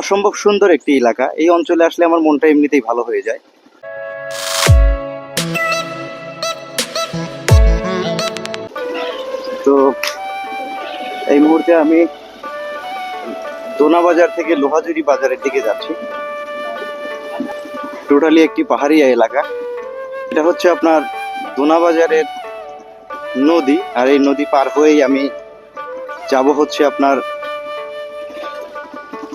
অসম্ভব সুন্দর একটি এলাকা। এই অঞ্চলে আসলে আমার মনটা এমনিতেই ভালো হয়ে যায়। তো এই মুহূর্তে আমি দোনা বাজার থেকে লোহাজুরি বাজারের দিকে যাচ্ছি। টোটালি একটি পাহাড়ি এলাকা। এটা হচ্ছে আপনার দোনা বাজারের নদী। আর এই নদী পার হয়েই আমি যাব হচ্ছে আপনার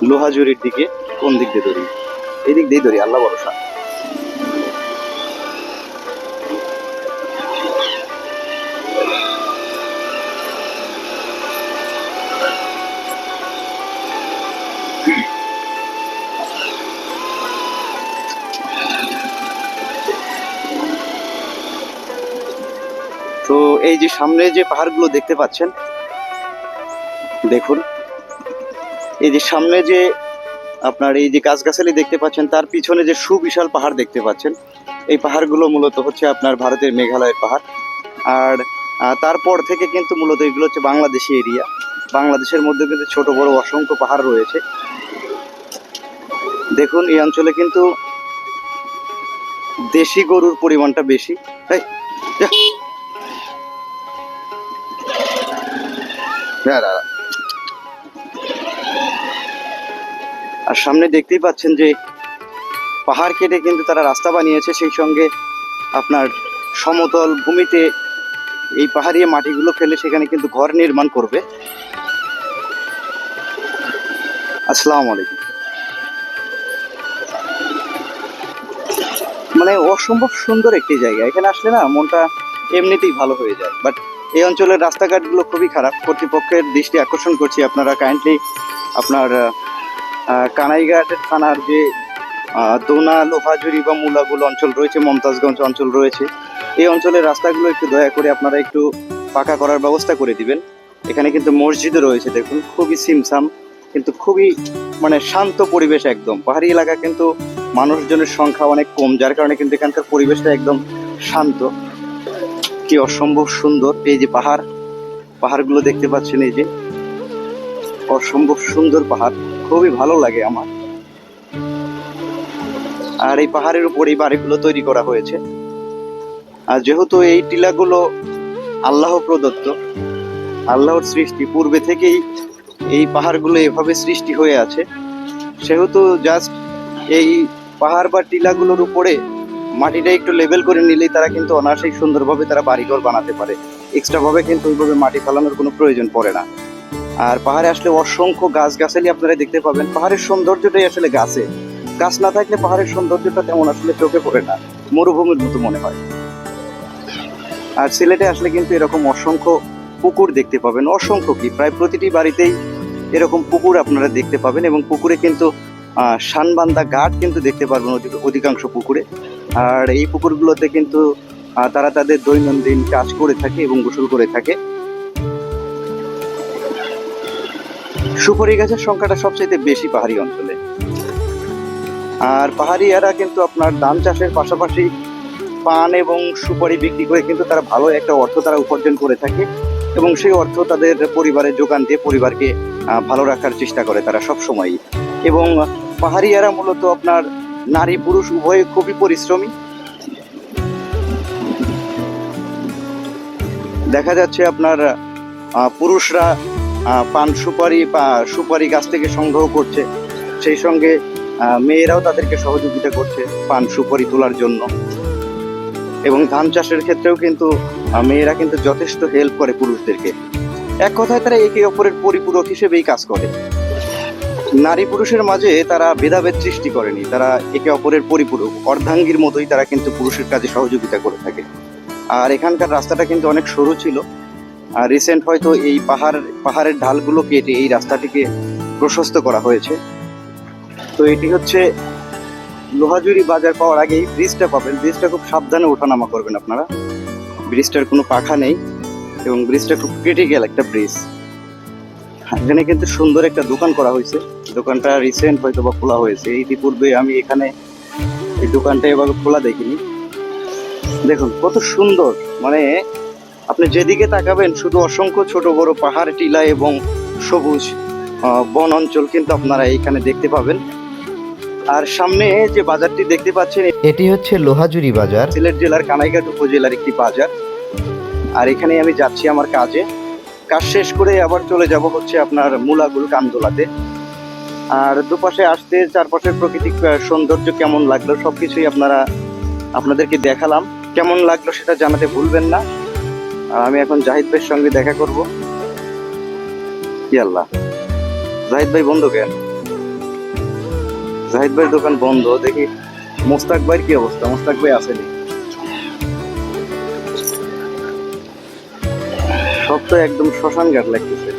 লোহাজুরির দিকে কোন দিক দিয়ে ধরি এই দিক দিয়ে ধরি আল্লাহ ভরসা। তো এই যে সামনে যে পাহাড়গুলো দেখতে পাচ্ছেন, দেখুন এই যে সামনে যে আপনার এই যে গাছগাছালি দেখতে পাচ্ছেন তার পিছনে যে সুবিশাল পাহাড় দেখতে পাচ্ছেন এই পাহাড়গুলো মূলত হচ্ছে আপনার ভারতের মেঘালয়ের পাহাড়। আর তারপর থেকে কিন্তু মূলত এগুলো হচ্ছে বাংলাদেশি এরিয়া। বাংলাদেশের মধ্যে কিন্তু ছোট বড় অসংখ্য পাহাড় রয়েছে। দেখুন এই অঞ্চলে কিন্তু দেশি গরুর পরিমাণটা বেশি। এই, যা। আর সামনে দেখতেই পাচ্ছেন যে পাহাড় কেটে কিন্তু তারা রাস্তা বানিয়েছে, সেই সঙ্গে আপনার সমতল ভূমিতে এই পাহাড়ি মাটিগুলো ফেলে সেখানে কিন্তু ঘর নির্মাণ করবে। আসসালামু আলাইকুম। মানে অসম্ভব সুন্দর একটি জায়গা। এখানে আসলে না মনটা এমনিতেই ভালো হয়ে যায়। বাট এই অঞ্চলের রাস্তাঘাটগুলো খুবই খারাপ। কর্তৃপক্ষের দৃষ্টি আকর্ষণ করছি। আপনারা কাইন্ডলি আপনার কানাইঘাট থানার যে দোনা লোহাজুরি বা মুলাগুল অঞ্চল রয়েছে, মমতাজগঞ্জ অঞ্চল রয়েছে, এই অঞ্চলের রাস্তাগুলো একটু দয়া করে আপনারা একটু পাকা করার ব্যবস্থা করে দিবেন। এখানে কিন্তু মসজিদও রয়েছে, দেখুন, খুবই সিমসাম, কিন্তু খুবই মানে শান্ত পরিবেশ একদম। পাহাড়ি এলাকা কিন্তু মানুষজনের সংখ্যা অনেক কম, যার কারণে কিন্তু এখানকার পরিবেশটা একদম শান্ত। কি অসম্ভব সুন্দর, এই যে পাহাড়, পাহাড়গুলো দেখতে পাচ্ছেন এই যে, অসম্ভব সুন্দর পাহাড়। খুবই ভালো লাগে আমার। আর এই পাহাড়ের উপর এই বাড়িগুলো তৈরি করা হয়েছে। আর যেহেতু এই টিলাগুলো আল্লাহ প্রদত্ত, আল্লাহর সৃষ্টি, পূর্বে থেকেই এই পাহাড়গুলো এভাবে সৃষ্টি হয়ে আছে, সেহেতু জাস্ট এই পাহাড় বা টিলাগুলোর উপরে মাটিটা একটু লেভেল করে নিলেই তারা কিন্তু অনায়াসেই সুন্দরভাবে তারা বাড়িঘর বানাতে পারে। এক্সট্রা ভাবে কিন্তু ওইভাবে মাটি ফেলানোর কোনো প্রয়োজন পড়ে না। আর পাহাড়ে আসলে অসংখ্য গাছ গাছালি আপনারা দেখতে পাবেন। পাহাড়ের সৌন্দর্যটাই আসলে গাছে। গাছ না থাকলে পাহাড়ের সৌন্দর্যটা তেমন আসলে চোখে পড়ে না। মরুভূমির মতো মনে হয়। আর সিলেটে আসলে কিন্তু এরকম অসংখ্য পুকুর দেখতে পাবেন। অসংখ্য কি? প্রায় প্রতিটি বাড়িতেই এরকম পুকুর আপনারা দেখতে পাবেন এবং পুকুরে কিন্তু আহ, শানবান্দা ঘাট কিন্তু দেখতে পারবেন অধিক- অধিকাংশ পুকুরে। আর এই পুকুরগুলোতে কিন্তু তারা তাদের দৈনন্দিন কাজ করে থাকে এবং গোসল করে থাকে। সুপারি গাছের সংখ্যাটা সবচেয়ে বেশি পাহাড়ি অঞ্চলে। আর পাহাড়ি এরা কিন্তু আপনার ধান চাষের পাশাপাশি পান এবং সুপারি বিক্রি করে কিন্তু তারা ভালো একটা অর্থ তারা উপার্জন করে থাকে এবং সেই অর্থ তাদের পরিবারের যোগান দিয়ে পরিবারকে ভালো রাখার চেষ্টা করে তারা সব সময়ই এবং পাহাড়িয়ারা মূলত আপনার নারী পুরুষ উভয়ে খুবই পরিশ্রমী। দেখা যাচ্ছে আপনার পুরুষরা পান সুপারি বা সুপারি গাছ থেকে সংগ্রহ করছে। সেই সঙ্গে মেয়েরাও তাদেরকে সহযোগিতা করছে পান সুপারি তোলার জন্য। এবং ধান চাষের ক্ষেত্রেও কিন্তু মেয়েরা কিন্তু যথেষ্ট হেল্প করে পুরুষদেরকে। এক কথায় তারা একে অপরের পরিপূরক হিসেবেই কাজ করে। নারী পুরুষের মাঝে তারা ভেদাভেদ সৃষ্টি করেনি, তারা একে অপরের পরিপূরক। অর্ধাঙ্গীর মতোই তারা কিন্তু পুরুষের কাজে সহযোগিতা করে থাকে। আর এখানকার রাস্তাটা কিন্তু অনেক সরু ছিল। আর রিসেন্ট হয়তো এই পাহাড়, পাহাড়ের ঢালগুলো কেটে এই রাস্তাটিকে প্রশস্ত করা হয়েছে। তো এটি হচ্ছে লোহাজুরি বাজার পাওয়ার আগেই ব্রিজটা পাবেন। ব্রিজটা খুব সাবধানে ওঠানামা করবেন আপনারা। ব্রিজটার কোনো পাখা নেই এবং ব্রিজটা খুব ক্রিটিক্যাল একটা ব্রিজ। এখানে কিন্তু সুন্দর একটা দোকান করা হয়েছে। দোকানটা রিসেন্ট হয়তো বা খোলা হয়েছে। ইতিপূর্বে আমি এখানে এই দোকানটা এভাবে খোলা দেখিনি। দেখুন, কত সুন্দর। মানে আপনি যেদিকে তাকাবেন শুধু অসংখ্য ছোট বড় পাহাড় টিলা এবং সবুজ বন অঞ্চল কিন্তু আপনারা এইখানে দেখতে পাবেন। আর সামনে যে বাজারটি দেখতে পাচ্ছেন এটি হচ্ছে লোহাজুরি বাজার। সিলেট জেলার কানাইঘাট উপজেলার একটি বাজার। আর এখানে আমি যাচ্ছি আমার কাজে। কাজ শেষ করে আবার চলে যাব হচ্ছে আপনার মুলাগুল কান্দোলাতে। আর দুপাশে আসতে চারপাশের প্রাকৃতিক সৌন্দর্য কেমন লাগল সবকিছুই আপনারা আপনাদেরকে দেখালাম। কেমন লাগল সেটা জানাতে ভুলবেন না। আর আমি এখন জাহিদ ভাইয়ের সঙ্গে দেখা করব। কি আল্লাহ জাহিদ ভাই বন্ধ কেন? জাহিদ ভাইয়ের দোকান বন্ধ, দেখি মোস্তাক ভাইয়ের কি অবস্থা? মোস্তাক ভাই আসেনি সব তো একদম শ্মশান ঘাট লাগতেছে।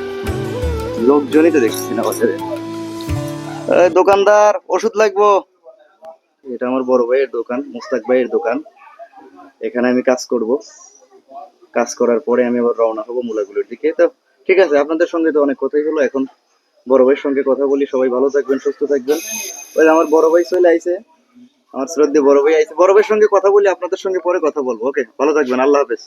লোকজনই তো দেখতেছি না বাজারে। দোকানদার, ওষুধ লাগবো? এটা আমার বড় ভাইয়ের দোকান, মুস্তাক ভাইয়ের দোকান। এখানে আমি কাজ করব। কাজ করার পরে আমি আবার রওনা হব মুলাগুলোর দিকে। তো ঠিক আছে, আপনাদের সঙ্গে তো অনেক কথাই হলো। এখন বড় ভাইয়ের সঙ্গে কথা বলি। সবাই ভালো থাকবেন, সুস্থ থাকবেন। ওই আমার বড় ভাই চলে আইছে। আমার শ্রদ্ধে বড় ভাই আইছে। বড় ভাইয়ের সঙ্গে কথা বলি, আপনাদের সঙ্গে পরে কথা বলব। ওকে, ভালো থাকবেন। আল্লাহ হাফেজ।